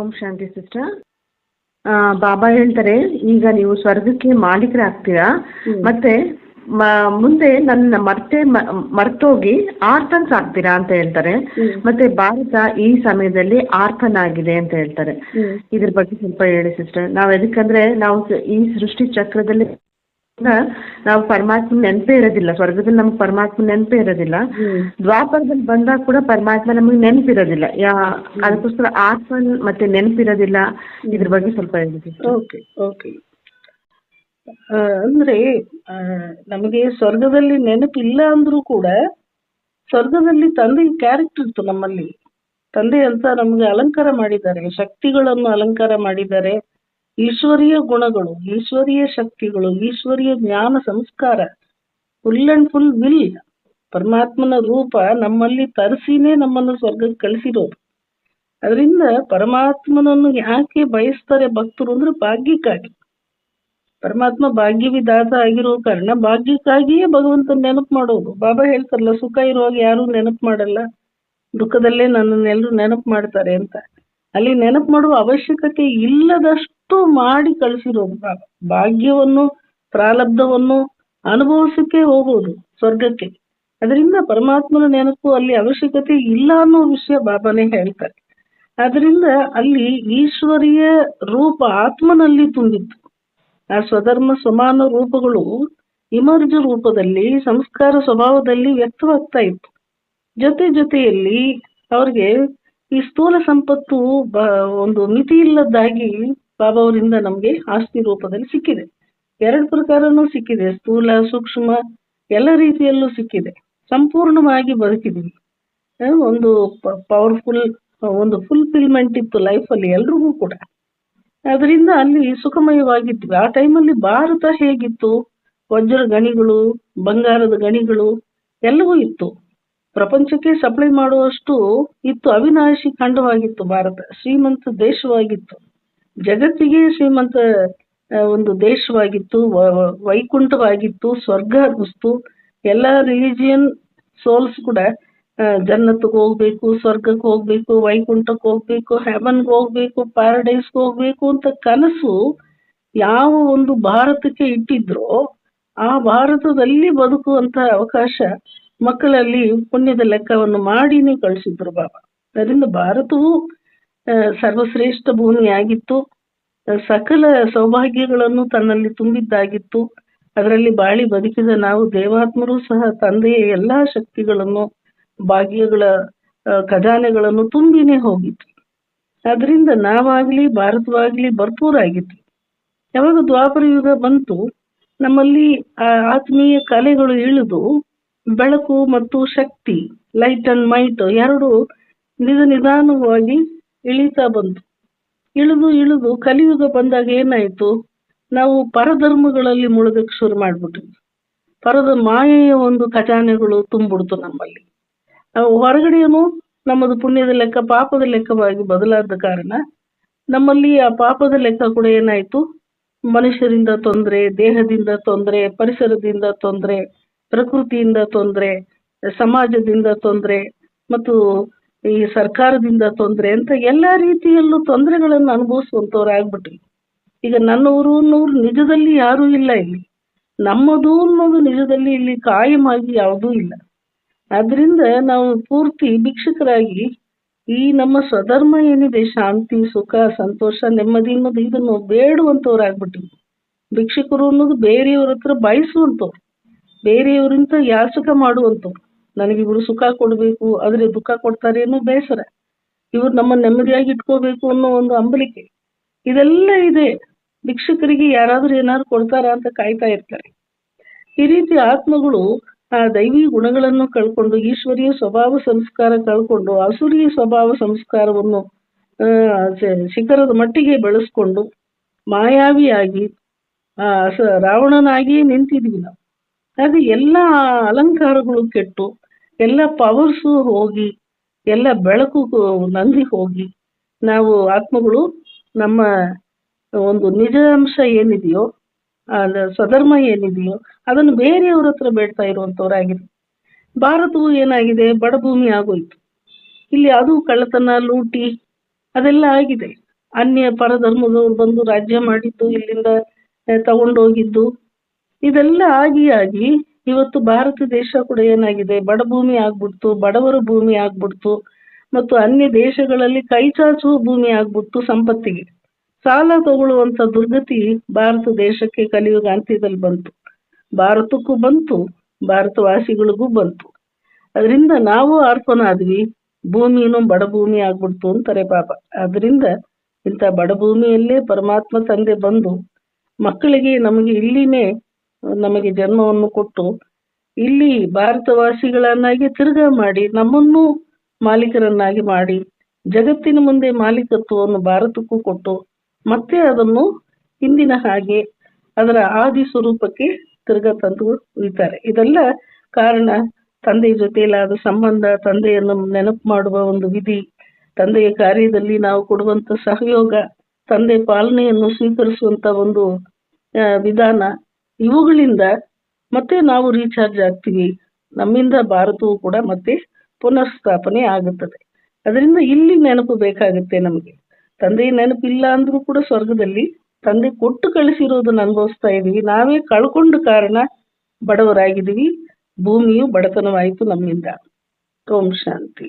ಓಂ ಶಾಂತಿ sister. ಬಾಬಾ ಹೇಳ್ತಾರೆ ಈಗ ನೀವು ಸ್ವರ್ಗಕ್ಕೆ ಮಾಲೀಕರಾಗ್ತೀರಾ? ಆಗ್ತೀರಾ ಮತ್ತೆ ಮುಂದೆ ನನ್ನ ಮರ್ತೆ ಮರ್ತೋಗಿ ಆರ್ಥನ್ಸ್ ಆಗ್ತೀರಾ ಅಂತ ಹೇಳ್ತಾರೆ. ಮತ್ತೆ ಭಾರತ ಈ ಸಮಯದಲ್ಲಿ ಆರ್ಥನ್ ಆಗಿದೆ ಅಂತ ಹೇಳ್ತಾರೆ. ಇದ್ರ ಬಗ್ಗೆ ಸ್ವಲ್ಪ ಹೇಳಿ ಸಿಸ್ಟರ್. ನಾವ್ ಎದಕ್ಕಂದ್ರೆ ನಾವು ಈ ಸೃಷ್ಟಿ ಚಕ್ರದಲ್ಲಿ ನಾವು ಪರಮಾತ್ಮ ನೆನಪೇ ಇರೋದಿಲ್ಲ. ಸ್ವರ್ಗದಲ್ಲಿ ನಮ್ಗೆ ಪರಮಾತ್ಮ ನೆನಪೇ ಇರೋದಿಲ್ಲ. ದ್ವಾಪರದಲ್ಲಿ ಬಂದಾಗ ಕೂಡ ಪರಮಾತ್ಮ ನಮಗೆ ನೆನಪಿರೋದಿಲ್ಲ ಯಾ ಅದಕ್ಕೋಸ್ಕರ ಆತ್ಮ ಮತ್ತೆ ನೆನಪಿರೋದಿಲ್ಲ ಇದ್ರ ಬಗ್ಗೆ ಸ್ವಲ್ಪ ಹೇಳಿ ಓಕೆ ಓಕೆ. ಅಂದ್ರೆ ನಮಗೆ ಸ್ವರ್ಗದಲ್ಲಿ ನೆನಪಿಲ್ಲ ಅಂದ್ರೂ ಕೂಡ ಸ್ವರ್ಗದಲ್ಲಿ ತಂದೆ ಕ್ಯಾರೆಕ್ಟರ್ ಇತ್ತು ನಮ್ಮಲ್ಲಿ. ತಂದೆ ಅಂತ ನಮ್ಗೆ ಅಲಂಕಾರ ಮಾಡಿದ್ದಾರೆ. ಶಕ್ತಿಗಳನ್ನು ಅಲಂಕಾರ ಮಾಡಿದ್ದಾರೆ. ಈಶ್ವರೀಯ ಗುಣಗಳು, ಈಶ್ವರೀಯ ಶಕ್ತಿಗಳು, ಈಶ್ವರೀಯ ಜ್ಞಾನ ಸಂಸ್ಕಾರ ಫುಲ್ ಅಂಡ್ ಫುಲ್ ವಿಲ್ ಪರಮಾತ್ಮನ ರೂಪ ನಮ್ಮಲ್ಲಿ ತರಿಸಿನೇ ನಮ್ಮನ್ನು ಸ್ವರ್ಗಕ್ಕೆ ಕಳಿಸಿರೋದು. ಅದರಿಂದ ಪರಮಾತ್ಮನನ್ನು ಯಾಕೆ ಬಯಸ್ತಾರೆ ಭಕ್ತರು ಅಂದ್ರೆ ಭಾಗ್ಯಕ್ಕಾಗಿ. ಪರಮಾತ್ಮ ಭಾಗ್ಯವಿದಾತ ಆಗಿರೋ ಕಾರಣ ಭಾಗ್ಯಕ್ಕಾಗಿಯೇ ಭಗವಂತನ ನೆನಪು ಮಾಡೋದು. ಬಾಬಾ ಹೇಳ್ತಾರಲ್ಲ, ಸುಖ ಇರುವಾಗ ಯಾರು ನೆನಪು ಮಾಡಲ್ಲ, ದುಃಖದಲ್ಲೇ ನನ್ನನ್ನೆಲ್ಲರೂ ನೆನಪು ಮಾಡ್ತಾರೆ ಅಂತ. ಅಲ್ಲಿ ನೆನಪು ಮಾಡುವ ಅವಶ್ಯಕತೆ ಇಲ್ಲದಷ್ಟು ಮಾಡಿ ಕಳಿಸಿರೋ ಭಾಗ್ಯವನ್ನು ಪ್ರಾರಬ್ಧವನ್ನು ಅನುಭವಿಸಕ್ಕೆ ಹೋಗೋದು ಸ್ವರ್ಗಕ್ಕೆ. ಅದರಿಂದ ಪರಮಾತ್ಮನ ನೆನಪು ಅಲ್ಲಿ ಅವಶ್ಯಕತೆ ಇಲ್ಲ ಅನ್ನೋ ವಿಷಯ ಬಾಬಾನೇ ಹೇಳ್ತಾರೆ. ಅದರಿಂದ ಅಲ್ಲಿ ಈಶ್ವರಿಯ ರೂಪ ಆತ್ಮನಲ್ಲಿ ತುಂಬಿತ್ತು. ಆ ಸ್ವಧರ್ಮ ಸಮಾನ ರೂಪಗಳು ಇಮರ್ಜ ರೂಪದಲ್ಲಿ, ಸಂಸ್ಕಾರ ಸ್ವಭಾವದಲ್ಲಿ ವ್ಯಕ್ತವಾಗ್ತಾ ಇತ್ತು. ಜೊತೆ ಜೊತೆಯಲ್ಲಿ ಅವ್ರಿಗೆ ಈ ಸ್ಥೂಲ ಸಂಪತ್ತು ಒಂದು ಮಿತಿ ಇಲ್ಲದಾಗಿ ಬಾಬಾ ಅವರಿಂದ ನಮ್ಗೆ ಆಸ್ತಿ ರೂಪದಲ್ಲಿ ಸಿಕ್ಕಿದೆ. ಎರಡು ಪ್ರಕಾರನೂ ಸಿಕ್ಕಿದೆ. ಸ್ಥೂಲ ಸೂಕ್ಷ್ಮ ಎಲ್ಲ ರೀತಿಯಲ್ಲೂ ಸಿಕ್ಕಿದೆ. ಸಂಪೂರ್ಣವಾಗಿ ಬದುಕಿದೀವಿ ಆ, ಒಂದು ಪವರ್ಫುಲ್ ಒಂದು ಫುಲ್ಫಿಲ್ಮೆಂಟ್ ಇತ್ತು ಲೈಫಲ್ಲಿ ಎಲ್ರಿಗೂ ಕೂಡ. ಅದರಿಂದ ಅಲ್ಲಿ ಸುಖಮಯವಾಗಿದ್ವಿ. ಆ ಟೈಮಲ್ಲಿ ಭಾರತ ಹೇಗಿತ್ತು? ವಜ್ರ ಗಣಿಗಳು ಬಂಗಾರದ ಗಣಿಗಳು ಎಲ್ಲವೂ ಇತ್ತು. ಪ್ರಪಂಚಕ್ಕೆ ಸಪ್ಲೈ ಮಾಡುವಷ್ಟು ಇತ್ತು. ಅವಿನಾಶಿ ಖಂಡವಾಗಿತ್ತು ಭಾರತ. ಶ್ರೀಮಂತ ದೇಶವಾಗಿತ್ತು. ಜಗತ್ತಿಗೆ ಶ್ರೀಮಂತ ಒಂದು ದೇಶವಾಗಿತ್ತು ವೈಕುಂಠವಾಗಿತ್ತು, ಸ್ವರ್ಗ ಅನ್ನಿಸ್ತು. ಎಲ್ಲ ರಿಲಿಜಿಯನ್ ಸೋಲ್ಸ್ ಕೂಡ ಜನ್ನತ್ಗೆ ಹೋಗ್ಬೇಕು, ಸ್ವರ್ಗಕ್ಕೆ ಹೋಗ್ಬೇಕು, ವೈಕುಂಠಕ್ಕೆ ಹೋಗ್ಬೇಕು ಹೆವನ್ಗೆ ಹೋಗ್ಬೇಕು ಪ್ಯಾರಡೈಸ್ಗೆ ಹೋಗ್ಬೇಕು ಅಂತ ಕನಸು ಯಾವ ಒಂದು ಭಾರತಕ್ಕೆ ಇಟ್ಟಿದ್ರೋ, ಆ ಭಾರತದಲ್ಲಿ ಬದುಕುವಂತ ಅವಕಾಶ ಮಕ್ಕಳಲ್ಲಿ ಪುಣ್ಯದ ಲೆಕ್ಕವನ್ನು ಮಾಡಿನೇ ಕಳಿಸಿದ್ರು ಬಾಬಾ. ಅದರಿಂದ ಭಾರತವು ಸರ್ವಶ್ರೇಷ್ಠ ಭೂಮಿಯಾಗಿತ್ತು. ಸಕಲ ಸೌಭಾಗ್ಯಗಳನ್ನು ತನ್ನಲ್ಲಿ ತುಂಬಿದ್ದಾಗಿತ್ತು. ಅದರಲ್ಲಿ ಬಾಳಿ ಬದುಕಿದ ನಾವು ದೇವಾತ್ಮರು ಸಹ ತಂದೆಯ ಎಲ್ಲಾ ಶಕ್ತಿಗಳನ್ನು, ಭಾಗ್ಯಗಳ ಖಜಾನೆಗಳನ್ನು ತುಂಬಿನೇ ಹೋಗಿತ್ತು. ಅದರಿಂದ ನಾವಾಗ್ಲಿ, ಭಾರತವಾಗ್ಲಿ ಭರ್ಪೂರಾಗಿತ್ತು. ಯಾವಾಗ ದ್ವಾಪರ ಯುಗ ಬಂತು, ನಮ್ಮಲ್ಲಿ ಆತ್ಮೀಯ ಕಲೆಗಳು ಇಳಿದು, ಬೆಳಕು ಮತ್ತು ಶಕ್ತಿ ಲೈಟ್ ಅಂಡ್ ಮೈಟ್ ಎರಡು ನಿಧ ನಿಧಾನವಾಗಿ ಇಳಿತಾ ಬಂತು ಇಳಿದು ಇಳಿದು ಕಲಿಯುಗ ಬಂದಾಗ ಏನಾಯ್ತು? ನಾವು ಪರಧರ್ಮಗಳಲ್ಲಿ ಮುಳುಗಕ್ಕೆ ಶುರು ಮಾಡ್ಬಿಟ್ವಿ. ಪರದ ಮಾಯೆಯ ಒಂದು ಖಜಾನೆಗಳು ತುಂಬಿಡ್ತು ನಮ್ಮಲ್ಲಿ. ನಾವು ಹೊರಗಡೆಯೂ ನಮ್ಮದು ಪುಣ್ಯದ ಲೆಕ್ಕ, ಪಾಪದ ಲೆಕ್ಕವಾಗಿ ಬದಲಾದ ಕಾರಣ ನಮ್ಮಲ್ಲಿ ಆ ಪಾಪದ ಲೆಕ್ಕ ಕೂಡ ಏನಾಯ್ತು? ಮನುಷ್ಯರಿಂದ ತೊಂದರೆ, ದೇಹದಿಂದ ತೊಂದರೆ, ಪರಿಸರದಿಂದ ತೊಂದರೆ, ಪ್ರಕೃತಿಯಿಂದ ತೊಂದರೆ, ಸಮಾಜದಿಂದ ತೊಂದರೆ ಮತ್ತು ಈ ಸರ್ಕಾರದಿಂದ ತೊಂದರೆ ಅಂತ ಎಲ್ಲಾ ರೀತಿಯಲ್ಲೂ ತೊಂದರೆಗಳನ್ನು ಅನುಭವಿಸುವಂತವ್ರಾಗ್ಬಿಟ್ವಿ ಈಗ ನನ್ನವರು ಅನ್ನೋರು ನಿಜದಲ್ಲಿ ಯಾರೂ ಇಲ್ಲ ಇಲ್ಲಿ. ನಮ್ಮದು ಅನ್ನೋದು ನಿಜದಲ್ಲಿ ಇಲ್ಲಿ ಕಾಯಮಾಗಿ ಯಾವುದೂ ಇಲ್ಲ. ಆದ್ರಿಂದ ನಾವು ಪೂರ್ತಿ ಭಿಕ್ಷುಕರಾಗಿ ಈ ನಮ್ಮ ಸ್ವಧರ್ಮ ಏನಿದೆ, ಶಾಂತಿ, ಸುಖ, ಸಂತೋಷ, ನೆಮ್ಮದಿ ಅನ್ನೋದು ಇದನ್ನು ಬೇಡುವಂತವ್ರಾಗ್ಬಿಟ್ಟಿವಿ ಭಿಕ್ಷುಕರು ಅನ್ನೋದು ಬೇರೆಯವ್ರ ಹತ್ರ ಬಯಸುವಂತವ್ರು. ಬೇರೆಯವರಿಂದ ಯಾಚಕ ಮಾಡುವಂತವ್ರು. ನನಗಿಬ್ರು ಸುಖ ಕೊಡಬೇಕು, ಆದ್ರೆ ದುಃಖ ಕೊಡ್ತಾರೆ ಅನ್ನೋ ಬೇಸರ. ಇವ್ರು ನಮ್ಮ ನೆಮ್ಮದಿಯಾಗಿ ಇಟ್ಕೋಬೇಕು ಅನ್ನೋ ಒಂದು ಅಂಬಲಿಕೆ. ಇದೆಲ್ಲ ಇದೆ. ಭಿಕ್ಷುಕರಿಗೆ ಯಾರಾದ್ರೂ ಏನಾದ್ರು ಕೊಡ್ತಾರಾ ಅಂತ ಕಾಯ್ತಾ ಇರ್ತಾರೆ. ಈ ರೀತಿ ಆತ್ಮಗಳು ಆ ದೈವಿ ಗುಣಗಳನ್ನು ಕಳ್ಕೊಂಡು, ಈಶ್ವರೀಯ ಸ್ವಭಾವ ಸಂಸ್ಕಾರ ಕಳ್ಕೊಂಡು, ಅಸುರಿಯ ಸ್ವಭಾವ ಸಂಸ್ಕಾರವನ್ನು ಶಿಖರದ ಮಟ್ಟಿಗೆ ಬೆಳೆಸ್ಕೊಂಡು ಮಾಯಾವಿಯಾಗಿ, ಆ ರಾವಣನಾಗಿಯೇ ರಾವಣನಾಗಿ ನಿಂತಿದ್ವಿ ನಾವು. ಅದು ಎಲ್ಲಾ ಅಲಂಕಾರಗಳು ಕೆಟ್ಟು ಎಲ್ಲ ಪವರ್ಸು ಹೋಗಿ, ಎಲ್ಲ ಬೆಳಕು ನಂದಿ ಹೋಗಿ ನಾವು ಆತ್ಮಗಳು ನಮ್ಮ ಒಂದು ನಿಜ ಅಂಶ ಏನಿದೆಯೋ ಸ್ವಧರ್ಮ ಏನಿದೆಯೋ, ಅದನ್ನು ಬೇರೆಯವ್ರ ಹತ್ರ ಬೇಡ್ತಾ ಇರುವಂತವ್ರಾಗಿದೆ ಭಾರತವು ಏನಾಗಿದೆ? ಬಡಭೂಮಿ ಆಗೋಯ್ತು. ಇಲ್ಲಿ ಅದು ಕಳ್ಳತನ, ಲೂಟಿ, ಅದೆಲ್ಲ ಆಗಿದೆ. ಅನ್ಯ ಪರಧರ್ಮದವ್ರು ಬಂದು ರಾಜ್ಯ ಮಾಡಿದ್ದು, ಇಲ್ಲಿಂದ ತಗೊಂಡೋಗಿದ್ದು, ಇದೆಲ್ಲ ಆಗಿ ಆಗಿ ಇವತ್ತು ಭಾರತ ದೇಶ ಕೂಡ ಏನಾಗಿದೆ? ಬಡ ಭೂಮಿ ಆಗ್ಬಿಡ್ತು, ಬಡವರ ಭೂಮಿ ಆಗ್ಬಿಡ್ತು, ಮತ್ತು ಅನ್ಯ ದೇಶಗಳಲ್ಲಿ ಕೈ ಚಾಚುವ ಭೂಮಿ ಆಗ್ಬಿಡ್ತು ಸಂಪತ್ತಿಗೆ. ಸಾಲ ತಗೊಳ್ಳುವಂತ ದುರ್ಗತಿ ಭಾರತ ದೇಶಕ್ಕೆ ಕಲಿಯುಗ ಅಂತ್ಯದಲ್ಲಿ ಬಂತು. ಭಾರತಕ್ಕೂ ಬಂತು, ಭಾರತವಾಸಿಗಳಿಗೂ ಬಂತು. ಅದರಿಂದ ನಾವು ಆದ್ವಿ ಭೂಮಿನೂ ಬಡಭೂಮಿ ಆಗ್ಬಿಡ್ತು ಅಂತಾರೆ ಪಾಪ. ಅದರಿಂದ ಇಂಥ ಬಡಭೂಮಿಯಲ್ಲೇ ಪರಮಾತ್ಮ ತಂದೆ ಬಂದು ಮಕ್ಕಳಿಗೆ ನಮಗೆ ಇಲ್ಲಿನೇ ನಮಗೆ ಜನ್ಮವನ್ನು ಕೊಟ್ಟು ಇಲ್ಲಿ ಭಾರತವಾಸಿಗಳನ್ನಾಗಿ ತಿರ್ಗಾ ಮಾಡಿ ನಮ್ಮನ್ನು ಮಾಲೀಕರನ್ನಾಗಿ ಮಾಡಿ ಜಗತ್ತಿನ ಮುಂದೆ ಮಾಲೀಕತ್ವವನ್ನು ಭಾರತಕ್ಕೂ ಕೊಟ್ಟು ಮತ್ತೆ ಅದನ್ನು ಹಿಂದಿನ ಹಾಗೆ ಅದರ ಆದಿ ಸ್ವರೂಪಕ್ಕೆ ತಿರ್ಗಾ ತಂದು ಉಳಿತಾರೆ ಇದೆಲ್ಲ ಕಾರಣ ತಂದೆಯ ಜೊತೆಯಲ್ಲಾದ ಸಂಬಂಧ, ತಂದೆಯನ್ನು ನೆನಪು ಮಾಡುವ ಒಂದು ವಿಧಿ, ತಂದೆಯ ಕಾರ್ಯದಲ್ಲಿ ನಾವು ಕೊಡುವಂತ ಸಹಯೋಗ, ತಂದೆ ಪಾಲನೆಯನ್ನು ಸ್ವೀಕರಿಸುವಂತ ಒಂದು ವಿಧಾನ ಇವುಗಳಿಂದ ಮತ್ತೆ ನಾವು ರೀಚಾರ್ಜ್ ಆಗ್ತೀವಿ. ನಮ್ಮಿಂದ ಭಾರತವು ಕೂಡ ಮತ್ತೆ ಪುನಃಸ್ಥಾಪನೆ ಆಗುತ್ತದೆ. ಅದರಿಂದ ಇಲ್ಲಿ ನೆನಪು ಬೇಕಾಗುತ್ತೆ ನಮಗೆ. ತಂದೆಯ ನೆನಪಿಲ್ಲ ಅಂದ್ರೂ ಕೂಡ ಸ್ವರ್ಗದಲ್ಲಿ ತಂದೆ ಕೊಟ್ಟು ಕಳಿಸಿರೋದನ್ನ ಅನುಭವಿಸ್ತಾ ಇದೀವಿ ನಾವೇ ಕಳ್ಕೊಂಡ ಕಾರಣ ಬಡವರಾಗಿದ್ದೀವಿ. ಭೂಮಿಯು ಬಡತನವಾಯಿತು ನಮ್ಮಿಂದ. ಓಂ ಶಾಂತಿ.